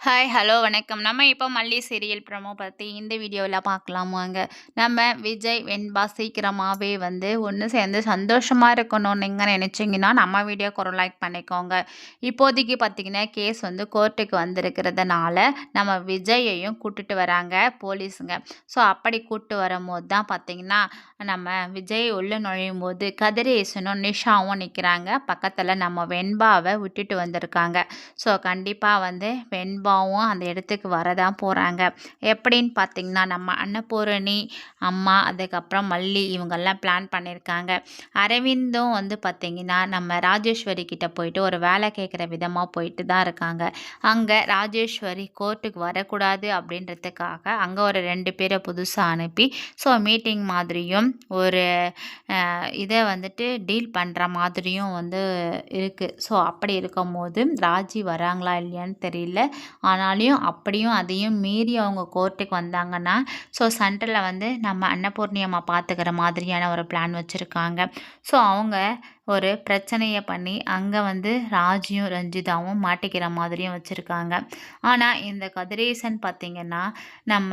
Hi hello வணக்கம். நம்ம இப்போ மல்லி சீரியல் ப்ரமோ பற்றி இந்த வீடியோவில் பார்க்கலாம் வாங்க நம்ம விஜய் வெண்பா சீக்கிரமாகவே வந்து ஒன்று சேர்ந்து சந்தோஷமாக இருக்கணும்னு நீங்கள் நினச்சிங்கன்னா நம்ம வீடியோ ஒரு லைக் பண்ணிக்கோங்க. இப்போதைக்கு பார்த்திங்கன்னா கேஸ் வந்து கோர்ட்டுக்கு வந்திருக்கிறதுனால நம்ம விஜயையும் கூட்டுட்டு வராங்க போலீஸுங்க. ஸோ அப்படி கூப்பிட்டு வரும்போது தான் பார்த்திங்கன்னா நம்ம விஜய் உள்ளே நுழையும் போது கதிரேசனும் நிஷாவும் நிற்கிறாங்க பக்கத்தில் நம்ம வெண்பாவை விட்டுட்டு வந்திருக்காங்க. ஸோ கண்டிப்பாக வந்து வெண்பா அப்பாவும் அந்த இடத்துக்கு வரதான் போகிறாங்க எப்படின்னு பார்த்திங்கன்னா நம்ம அன்னபூரணி அம்மா அதுக்கப்புறம் மல்லி இவங்கெல்லாம் பிளான் பண்ணியிருக்காங்க அரவிந்தும் வந்து பார்த்திங்கன்னா நம்ம ராஜேஸ்வரி கிட்டே போயிட்டு ஒரு வேலை கேட்குற விதமாக போயிட்டு தான் இருக்காங்க. அங்கே ராஜேஸ்வரி கோர்ட்டுக்கு வரக்கூடாது அப்படின்றதுக்காக அங்கே ஒரு ரெண்டு பேரை புதுசாக அனுப்பி ஸோ மீட்டிங் மாதிரியும் ஒரு இதை வந்துட்டு டீல் பண்ணுற மாதிரியும் வந்து இருக்குது ஸோ அப்படி இருக்கும்போது ராஜி வராங்களா இல்லையான்னு தெரியல. ஆனாலையும் அப்படியும் அதையும் மீறி அவங்க கோர்ட்டுக்கு வந்தாங்கன்னா ஸோ சென்டரில் வந்து நம்ம அன்னபூர்ணி அம்மா பார்த்துக்கிற மாதிரியான ஒரு பிளான் வச்சுருக்காங்க. ஸோ அவங்க ஒரு பிரச்சனையை பண்ணி அங்கே வந்து ராஜியும் ரஞ்சிதாவும் மாட்டிக்கிற மாதிரியும் வச்சுருக்காங்க. ஆனால் இந்த கதிரேசன் பார்த்திங்கன்னா நம்ம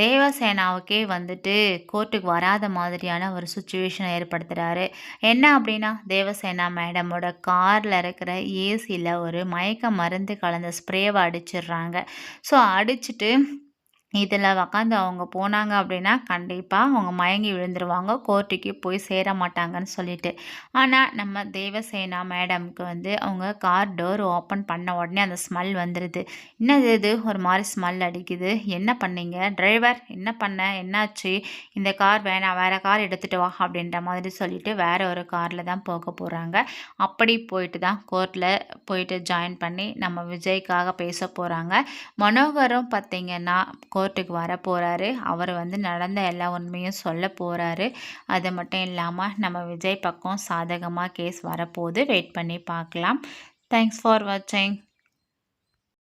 தேவசேனாவுக்கே வந்துட்டு கோர்ட்டுக்கு வராத மாதிரியான ஒரு சுச்சுவேஷனை ஏற்படுத்துகிறாரு என்ன அப்படின்னா தேவசேனா மேடமோட காரில் இருக்கிற ஏசியில் ஒரு மயக்க மருந்து கலந்த ஸ்ப்ரேவை அடிச்சிடுறாங்க. ஸோ அடிச்சுட்டு இதில் உக்காந்து அவங்க போனாங்க அப்படின்னா கண்டிப்பாக அவங்க மயங்கி விழுந்துருவாங்க. கோர்ட்டுக்கு போய் சேர மாட்டாங்கன்னு சொல்லிட்டு. ஆனால் நம்ம தேவசேனா மேடம்க்கு வந்து அவங்க கார் டோர் ஓப்பன் பண்ண உடனே அந்த ஸ்மெல் வந்துடுது என்னது இது? ஒரு மாதிரி ஸ்மெல் அடிக்குது. என்ன பண்ணீங்க? டிரைவர் என்ன பண்ண? என்னாச்சு? இந்த கார் வேணாம் வேறு கார் எடுத்துகிட்டு வா அப்படின்ற மாதிரி சொல்லிட்டு வேறு ஒரு காரில் தான் போக போகிறாங்க அப்படி போயிட்டு தான் கோர்ட்டில் போயிட்டு ஜாயின் பண்ணி நம்ம விஜய்க்காக பேச போகிறாங்க மனோகரும் பார்த்திங்கன்னா கோர்ட்டுக்கு வர போகிறாரு அவர் வந்து நடந்த எல்லா உண்மையும் சொல்ல போகிறாரு அது மட்டும் இல்லாமல் நம்ம விஜய் பக்கம் சாதகமாக கேஸ் வரப்போகுது. வெயிட் பண்ணி பார்க்கலாம். தேங்க்ஸ் ஃபார் வாட்சிங்